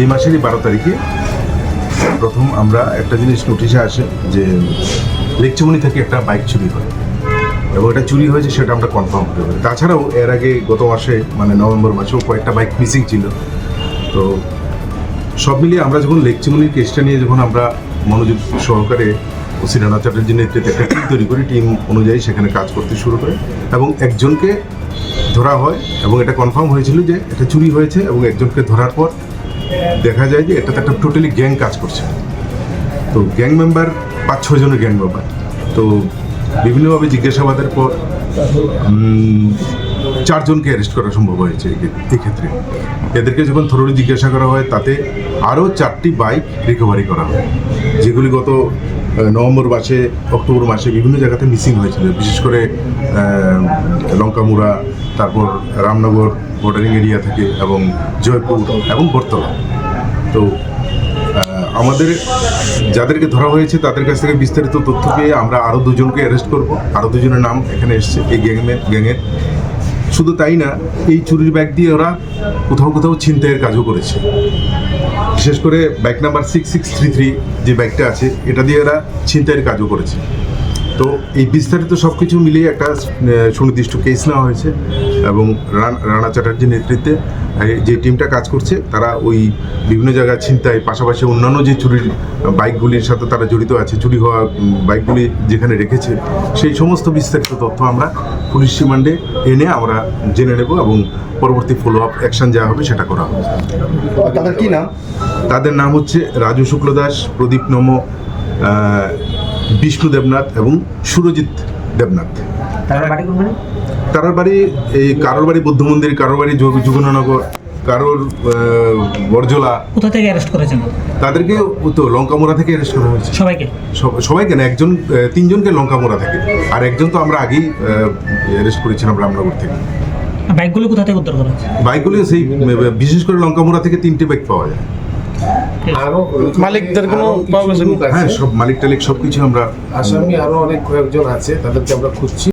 এই মাসেরই বারো তারিখে প্রথম আমরা একটা জিনিস নোটিশে আসে যে লেকচুমনি থেকে একটা বাইক চুরি হয়। এবং এটা চুরি হয়েছে সেটা আমরা কনফার্ম করতে পারি তাছাড়াও এর আগে গত মাসে মানে নভেম্বর মাসেও কয়েকটা বাইক মিসিং ছিল। তো সব মিলিয়ে আমরা যখন লেকচুমনির কেসটা নিয়ে যখন আমরা মনোযোগ সহকারে ওসি রানা চ্যাটার্জির নেতৃত্বে একটা টিম তৈরি করি টিম অনুযায়ী সেখানে কাজ করতে শুরু করে এবং একজনকে ধরা হয় এবং এটা কনফার্ম হয়েছিল যে এটা চুরি হয়েছে এবং একজনকে ধরার পর দেখা যায় যে এটাতে একটা টোটালি গ্যাং কাজ করছে। তো গ্যাং মেম্বার পাঁচ, ছয় জনের গ্যাং মেম্বার তো বিভিন্নভাবে জিজ্ঞাসাবাদের পর চারজনকে অ্যারেস্ট করা সম্ভব হয়েছে এই ক্ষে- এই ক্ষেত্রে এদেরকে যখন থরলি জিজ্ঞাসা করা হয়, তাতে আরও চারটি বাইক রিকভারি করা হয়, যেগুলি গত নভেম্বর মাসে, অক্টোবর মাসে বিভিন্ন জায়গাতে মিসিং হয়েছিল। বিশেষ করে লঙ্কামুড়া, তারপর রামনগর, বর্ডারিং এরিয়া থেকে এবং জয়পুর এবং বর্তলা তো আমাদের যাদেরকে ধরা হয়েছে, তাদের কাছ থেকে বিস্তারিত তথ্য পেয়ে আমরা আরও দুজনকে অ্যারেস্ট করব। আরও দুজনের নাম এখানে এসছে, এই গ্যাংয়ের গ্যাংয়ের শুধু তাই না, এই চুরির ব্যাগ দিয়ে ওরা কোথাও কোথাও ছিনতাইয়ের কাজও করেছে। বিশেষ করে bag number six six three three যে ব্যাগটা আছে, এটা দিয়ে এরা ছিনতাইয়ের কাজও করেছে। তো এই বিস্তারিত সব কিছু মিলিয়ে একটা সুনির্দিষ্ট কেস নেওয়া হয়েছে এবং রান- চ্যাটার্জির নেতৃত্বে যে টিমটা কাজ করছে তারা ওই বিভিন্ন জায়গায় ছিনতাই পাশাপাশি অন্যান্য যে চুরির বাইকগুলির সাথে তারা জড়িত আছে চুরি হওয়া বাইকগুলি যেখানে রেখেছে সেই সমস্ত বিস্তারিত তথ্য আমরা পুলিশ রিমান্ডে এনে আমরা জেনে নেব এবং পরবর্তী ফলো আপ অ্যাকশন যা হবে সেটা করা হবে। তাদের কি নাম? তাদের নাম হচ্ছে রাজু শুক্লদাস প্রদীপ নম বিষ্ণু দেবনাথ এবং সুরজিৎ দেবনাথ। বাড়ি কারোর বাড়ি এই কারোর বাড়ি বুদ্ধ মন্দির কারোর বাড়ি যোগ- যুগননগর কারোর বরজলা। কোথা থেকে অ্যারেস্ট করেছেন? তাদেরকে তো লঙ্কামোড়া থেকে অ্যারেস্ট করা হয়েছে। সবাইকে? সব- সবাইকে না একজন তিনজনকে লঙ্কামোড়া থেকে। আর একজন তো আমরা আগেই অ্যারেস্ট করেছিলাম রামনগর থেকে। বাইকগুলো কোথা থেকে উদ্ধার করা হয়েছে? বাইকগুলি সেই বিশেষ করে লঙ্কামোড়া থেকে তিনটে বাইক পাওয়া যায়। মালিকদের কোনো। হ্যাঁ সব মালিক টালিক সব কিছু আমরা আসামি আরও অনেক কয়েকজন আছে তাদেরকে আমরা খুঁজছি